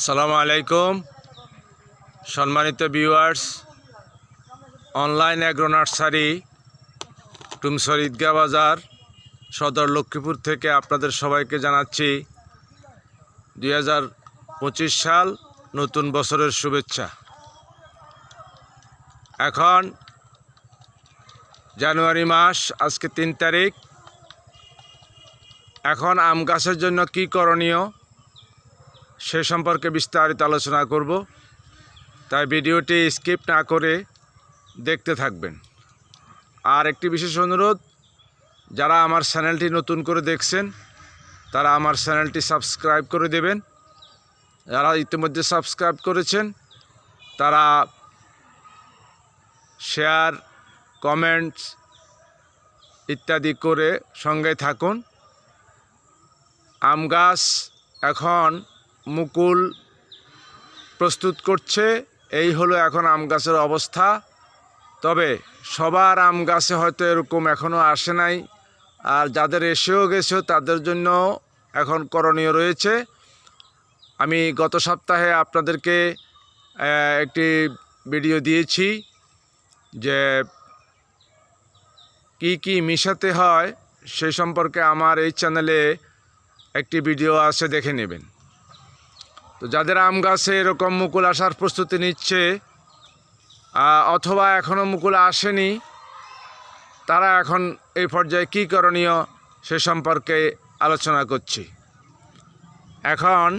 সালামু আলাইকুম। সম্মানিত viewers, online agro nursery, Tumsar Eidgah বাজার, সদর লক্ষ্মীপুর থেকে আপনাদের সবাইকে জানাচ্ছি দুই হাজার পঁচিশ সাল নতুন বছরের শুভেচ্ছা। এখন জানুয়ারি মাস, আজকে তিন তারিখ। এখন আম গাছের জন্য কী করণীয়? সে সম্পর্কে বিস্তারিত আলোচনা করব। তাই ভিডিওটি স্কিপ না করে দেখতে থাকবেন। আর একটি বিশেষ অনুরোধ, যারা আমার চ্যানেলটি নতুন করে দেখছেন, তারা আমার চ্যানেলটি সাবস্ক্রাইব করে দেবেন। যারা ইতিমধ্যে সাবস্ক্রাইব করেছেন, তারা শেয়ার, কমেন্টস ইত্যাদি করে সঙ্গে থাকুন। আম গাছ এখন মুকুল প্রস্তুত করছে, এই হলো এখন আম গাছের অবস্থা। তবে সবার আম গাছে হয়তো এরকম এখনও আসে নাই, আর যাদের এসেও গেছে তাদের জন্য এখন করণীয় রয়েছে। আমি গত সপ্তাহে আপনাদেরকে একটি ভিডিও দিয়েছি যে কি কি মিশাতে হয়, সে সম্পর্কে আমার এই চ্যানেলে একটি ভিডিও আছে, দেখে নেবেন। তো যাদের আম গাছে এরকম মুকুল আসার প্রস্তুতি নিচ্ছে অথবা এখনও মুকুল আসেনি, তারা এখন এই পর্যায়ে কী করণীয় সে সম্পর্কে আলোচনা করছি। এখন,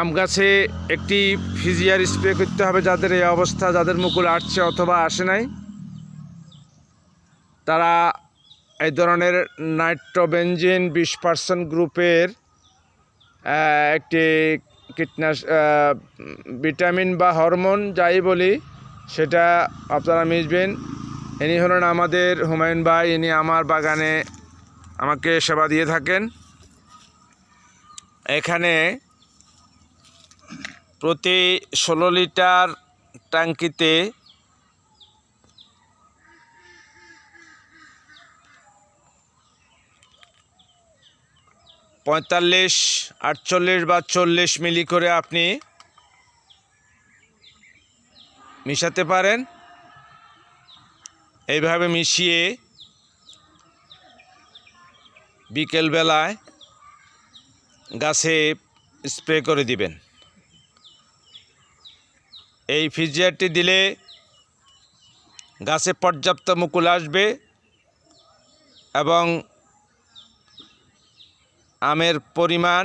আম গাছে একটি ফিজিয়ার স্প্রে করতে হবে যাদের এই অবস্থা, যাদের মুকুল আসছে অথবা আসে নাই। তারা এই ধরনের নাইট্রোবেঞ্জিন বিশ পার্সেন্ট গ্রুপের একটি কীটনাশ ভিটামিন বা হরমোন যাই বলি, সেটা আপনারা মিশবেন। ইনি হলেন আমাদের হুমায়ুন ভাই, ইনি আমার বাগানে আমাকে সেবা দিয়ে থাকেন। এখানে প্রতি ষোলো লিটার ট্যাঙ্কিতে পঁয়তাল্লিশ, আটচল্লিশ বা চল্লিশ মিলি করে আপনি মিশাতে পারেন। এইভাবে মিশিয়ে বিকেলবেলায় গাছে স্প্রে করে দিবেন। এই ফিজিয়ারটি দিলে গাছে পর্যাপ্ত মুকুল আসবে এবং আমের পরিমাণ,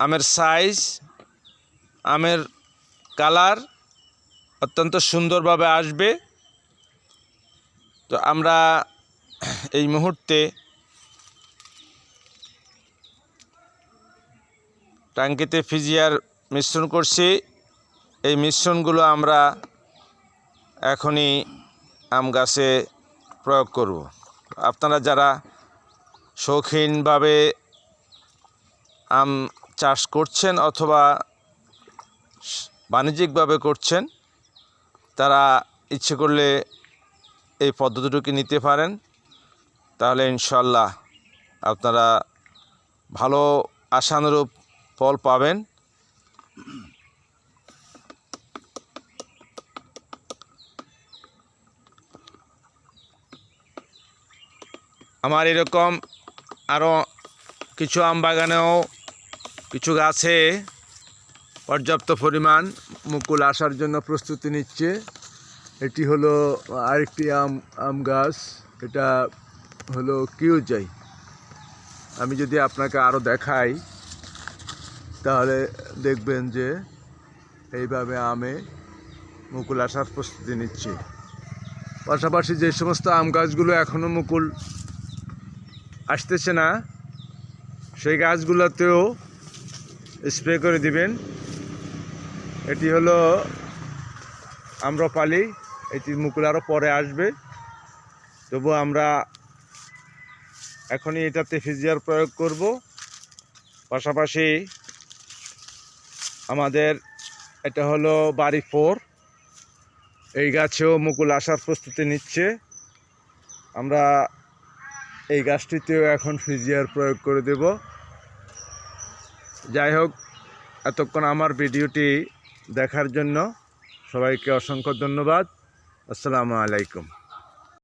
আমের সাইজ আমের কালার অত্যন্ত সুন্দরভাবে আসবে। তো আমরা এই মুহূর্তে ট্যাঙ্কিতে ফিজিয়ার মিশ্রণ করছি। এই মিশ্রণগুলো আমরা এখনই আম গাছে প্রয়োগ করব। আপনারা যারা শৌখিনভাবে আম চাষ করছেন অথবা বাণিজ্যিকভাবে করছেন, তারা ইচ্ছে করলে এই পদ্ধতিটুকু নিতে পারেন। তাহলে ইনশাল্লাহ আপনারা ভালো আশানুরূপ ফল পাবেন। আমার এরকম আরও কিছু আম বাগানেও কিছু গাছে পর্যাপ্ত পরিমাণ মুকুল আসার জন্য প্রস্তুতি নিচ্ছে। এটি হলো আরেকটি আম আম গাছ। এটা হলো কিউ কিউজাই। আমি যদি আপনাকে আরও দেখাই, তাহলে দেখবেন যে এইভাবে আমে মুকুল আসার প্রস্তুতি নিচ্ছে। পাশাপাশি যে সমস্ত আম গাছগুলো এখনও মুকুল আসতেছে না, সেই গাছগুলোতেও স্প্রে করে দিবেন। এটি হলো আম্রপালি, এটি মুকুল আরও পরে আসবে। তবু আমরা এখনই এটাতে ফিজিয়ার প্রয়োগ করব। পাশাপাশি আমাদের এটা হলো বাড়ি ফোর। এই গাছেও মুকুল আসার প্রস্তুতি নিচ্ছে। আমরা এই গাছটিতেও এখন ফিজিয়ার প্রয়োগ করে দেব। যাই হোক এতক্ষণ আমার ভিডিওটি দেখার জন্য সবাইকে অসংখ্য ধন্যবাদ। আসসালামু আলাইকুম।